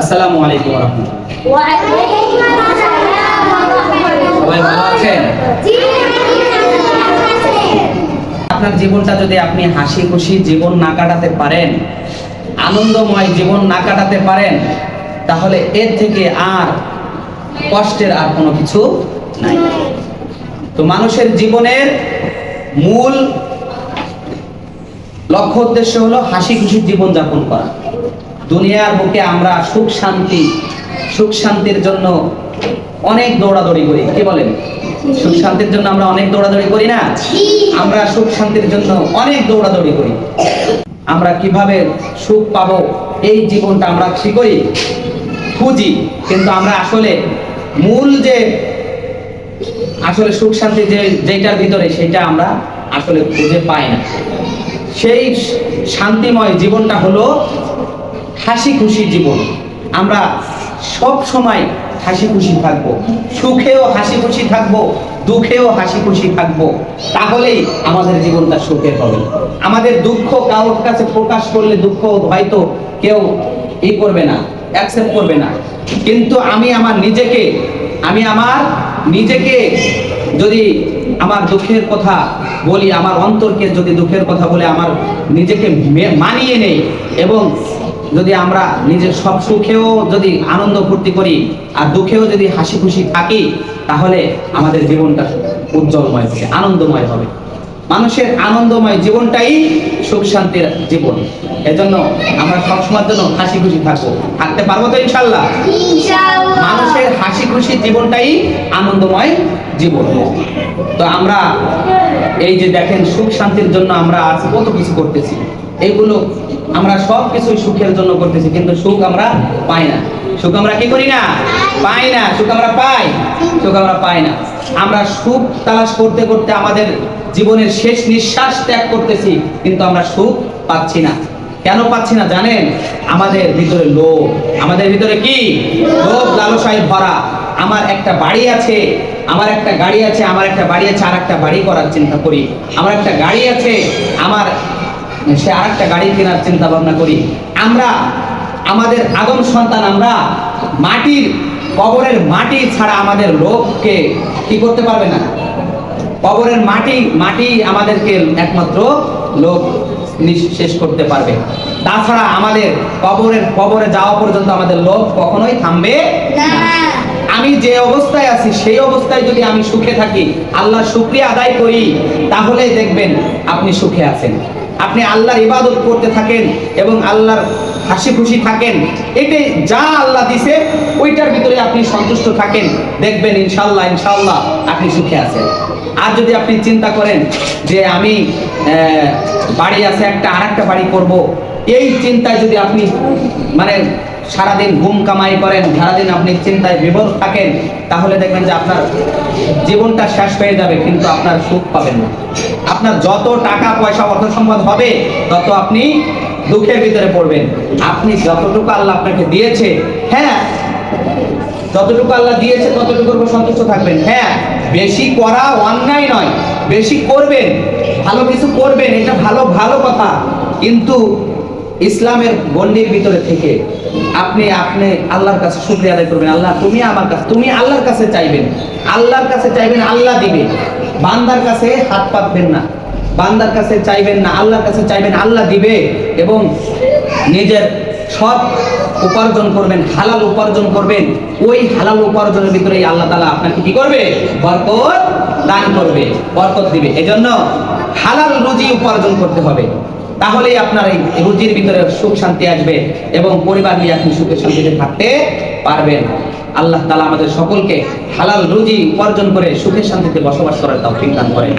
আসসালামু আলাইকুম সবাই ভালো আছেন? আপনার জীবনটা যদি আপনি হাসি খুশি জীবন না কাটাতে পারেন, আনন্দময় জীবন না কাটাতে পারেন, তাহলে এর থেকে আর কষ্টের আর কোনো কিছু নাই। তো মানুষের জীবনের মূল লক্ষ্য উদ্দেশ্য হলো হাসি খুশি জীবন যাপন করা। দুনিয়ার বুকে আমরা সুখ, শান্তি, সুখ, শান্তির জন্য অনেক দৌড়াদৌড়ি করি। কি বলেন? সুখ, শান্তির জন্য আমরা অনেক দৌড়াদৌড়ি করি না? আমরা সুখ, শান্তির জন্য অনেক দৌড়াদৌড়ি করি। আমরা কীভাবে সুখ পাবো? এই জীবনটা আমরা কি করি? খুঁজি। কিন্তু আমরা আসলে মূল যে আসলে সুখ, শান্তি যে যেটার ভিতরে সেটা আমরা আসলে খুঁজে পাই না। সেই শান্তিময় জীবনটা হলো হাসি খুশি জীবন। আমরা সব সময় হাসি খুশি থাকব। সুখেও হাসি খুশি থাকব, দুঃখেও হাসি খুশি থাকব। তাহলেই আমাদের জীবনটা সুখের হবে। আমাদের দুঃখ কারোর কাছে প্রকাশ করলে দুঃখ হয়তো কেউ ই করবে না অ্যাকসেপ্ট করবে না। কিন্তু আমি আমার নিজেকে, আমি আমার নিজেকে যদি আমার দুঃখের কথা বলি, আমার অন্তরকে যদি দুঃখের কথা বলে, আমার নিজেকে মানিয়ে নেই এবং যদি আমরা নিজের সব সুখেও যদি আনন্দ ফুর্তি করি আর দুঃখেও যদি হাসি খুশি থাকি, তাহলে আমাদের জীবনটা উজ্জ্বলময় হবে, আনন্দময় হবে। মানুষের আনন্দময় জীবনটাই সুখ শান্তির জীবন। এজন্য আমরা সবসময়ের জন্য হাসি খুশি থাকব। থাকতে পারব তো ইনশাল্লাহ? খুশি জীবনটাই আনন্দময় জীবন। তো আমরা এই যে দেখেন সুখ শান্তির জন্য আমরা আজ কত কিছু করতেছি। এগুলো আমরা সব কিছুই সুখের জন্য করতেছি, কিন্তু সুখ আমরা পাই না। সুখ আমরা কি করি না? পাই না। সুখ আমরা পাই। সুখ আমরা পাই না। আমরা সুখ তালাশ করতে করতে আমাদের জীবনের শেষ নিঃশ্বাস ত্যাগ করতেছি, কিন্তু আমরা সুখ পাচ্ছি না। কেন পাচ্ছি না জানেন? আমাদের ভিতরে লোভ। আমাদের ভিতরে কি? লোভ, লালসায় ভরা। আমার একটা বাড়ি আছে, আমার একটা গাড়ি আছে, আমার একটা বাড়ি আছে, আর একটা বাড়ি করার চিন্তা করি। আমার একটা গাড়ি আছে, আমার, সে আর একটা গাড়ি কেনার চিন্তা ভাবনা করি। আমরা, আমাদের আগম সন্তান, আমরা মাটির কবরের মাটি ছাড়া আমাদের লোককে কি করতে পারবে না? কবরের মাটি মাটি আমাদেরকে একমাত্র লোক শেষ করতে পারবে। তাছাড়া আমাদের কবরের, কবরে যাওয়া পর্যন্ত আমাদের লোক কখনোই থামবে না। আমি যে অবস্থায় আছি, সেই অবস্থায় যদি আমি সুখে থাকি, আল্লাহ শুক্রিয়া আদায় করি, তাহলে দেখবেন আপনি সুখে আছেন। আপনি আল্লাহর ইবাদত করতে থাকেন এবং আল্লাহর হাসি খুশি থাকেন। এটাই যা আল্লাহ দিছে, ওইটার ভিতরে আপনি সন্তুষ্ট থাকেন। দেখবেন ইনশাল্লাহ ইনশাল্লাহ আপনি সুখে আছেন। আর যদি আপনি চিন্তা করেন যে আমি বাড়ি আছে একটা আর বাড়ি করব, এই চিন্তায় যদি আপনি মানে সারাদিন ঘুম কামাই করেন, সারাদিন আপনি চিন্তায় বিভোর থাকেন, তাহলে দেখবেন যে আপনার জীবনটা শেষ হয়ে যাবে, কিন্তু আপনার সুখ পাবেন না। আপনার যত টাকা, পয়সা অর্থ সম্পদ হবে, তত আপনি দুঃখের ভিতরে পড়বেন। আপনি যতটুকু আল্লাহ আপনাকে দিয়েছে হ্যাঁ যতটুকু আল্লাহ দিয়েছে, ততটুকুর সন্তুষ্ট থাকবেন। হ্যাঁ বেশি করা অন্যায় নয়, বেশি করবেন, ভালো কিছু করবেন, এটা ভালো ভালো কথা। কিন্তু ইসলামের গণ্ডির ভিতরে থেকে আপনি আপনি আল্লাহর কাছে শুক্রিয়া আদায় করবেন। আল্লাহ, তুমি আমার কাছে, তুমি আল্লাহর কাছে চাইবেন। আল্লাহর কাছে চাইবেন, আল্লাহ দিবে। বান্দার কাছে হাত পাতবেন না। বান্দার কাছে চাইবেন না, আল্লাহর কাছে চাইবেন, আল্লাহ দিবে এবং নিজের সব উপার্জন করবেন, হালাল উপার্জন করবেন। ওই হালাল উপার্জনের ভিতরে আল্লাহ তালা আপনাকে কি করবে? বরকত দান করবে, বরকত দিবে। এজন্য হালাল রুজি উপার্জন করতে হবে। তাহলেই আপনার এই রুজির ভিতরে সুখ শান্তি আসবে এবং পরিবার নিয়ে আপনি সুখে শান্তিতে থাকতে পারবেন। আল্লাহ তালা আমাদের সকলকে হালাল রুজি উপার্জন করে সুখে শান্তিতে বসবাস করার তাও দান করেন।